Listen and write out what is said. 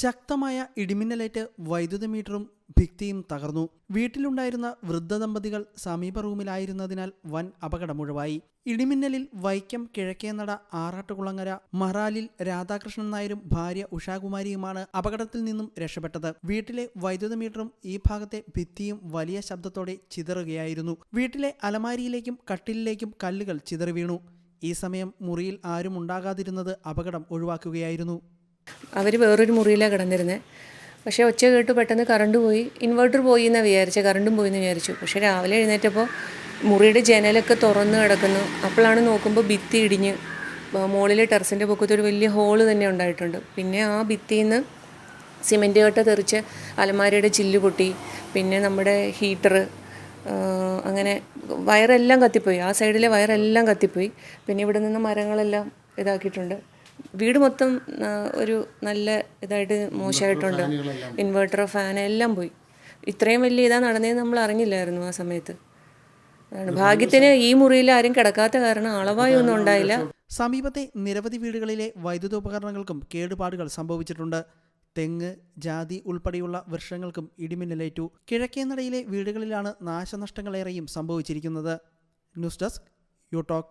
ശക്തമായ ഇടിമിന്നലേറ്റ് വൈദ്യുത മീറ്ററും ഭിത്തിയും തകർന്നു. വീട്ടിലുണ്ടായിരുന്ന വൃദ്ധ ദമ്പതികൾ സമീപ റൂമിലായിരുന്നതിനാൽ വൻ അപകടമൊഴിവായി ഇടിമിന്നലിൽ വൈക്കം കിഴക്കേനട ആറാട്ടുകുളങ്ങര മറാലിൽ രാധാകൃഷ്ണൻ നായരും ഭാര്യ ഉഷാകുമാരിയുമാണ് അപകടത്തിൽ നിന്നും രക്ഷപ്പെട്ടത്. വീട്ടിലെ വൈദ്യുത മീറ്ററും ഈ ഭാഗത്തെ ഭിത്തിയും വലിയ ശബ്ദത്തോടെ ചിതറുകയായിരുന്നു. വീട്ടിലെ അലമാരിയിലേക്കും കട്ടിലിലേക്കും കല്ലുകൾ ചിതറി വീണു. ഈ സമയം മുറിയിൽ ആരും ഉണ്ടാകാതിരുന്നത് അപകടം ഒഴിവാക്കുകയായിരുന്നു. അവർ വേറൊരു മുറിയിലാണ് കിടന്നിരുന്നത് പക്ഷേ ഒച്ച കേട്ട് പെട്ടെന്ന് കറണ്ട് പോയി. ഇൻവെർട്ടർ പോയി എന്നാണ് വിചാരിച്ചത് കറണ്ടും പോയി എന്ന് വിചാരിച്ചു. പക്ഷേ രാവിലെ എഴുന്നേറ്റപ്പോൾ മുറിയുടെ ജനലൊക്കെ തുറന്ന് കിടക്കുന്നു. അപ്പോഴാണ് നോക്കുമ്പോൾ ഭിത്തി ഇടിഞ്ഞ് മുകളിലെ ടെറസിന്റെ പൊക്കത്ത് ഒരു വലിയ ഹോൾ തന്നെ ഉണ്ടായിട്ടുണ്ട്. പിന്നെ ആ ഭിത്തിയിൽ നിന്ന് സിമെന്റ് കട്ട തെറിച്ച് അലമാരയുടെ ചില്ല് പൊട്ടി. പിന്നെ നമ്മുടെ ഹീറ്റർ അങ്ങനെ വയറെല്ലാം കത്തിപ്പോയി. ആ സൈഡിലെ വയറെല്ലാം കത്തിപ്പോയി. പിന്നെ ഇവിടെ നിന്ന് മരങ്ങളെല്ലാം ഇതാക്കിയിട്ടുണ്ട്. വീട് മൊത്തം ഒരു നല്ല ഇതായിട്ട് മോശമായിട്ടുണ്ട്. ഇൻവെർട്ടർ ഫാൻ എല്ലാം പോയി. ഇത്രയും വലിയ ഇതാ നടന്നതെന്ന് നമ്മൾ അറിഞ്ഞില്ലായിരുന്നു ആ സമയത്ത്. ഭാഗ്യത്തിന് ഈ മുറിയിൽ ആരും കിടക്കാത്ത കാരണം അളവായൊന്നും ഉണ്ടായില്ല. സമീപത്തെ നിരവധി വീടുകളിലെ വൈദ്യുതോപകരണങ്ങൾക്കും കേടുപാടുകൾ സംഭവിച്ചിട്ടുണ്ട്. തെങ്ങ് ജാതി ഉൾപ്പെടെയുള്ള വൃക്ഷങ്ങൾക്കും ഇടിമിന്നലേറ്റു. കിഴക്കേനടയിലെ വീടുകളിലാണ് നാശനഷ്ടങ്ങളേറെയും സംഭവിച്ചിരിക്കുന്നത്. News desk you talk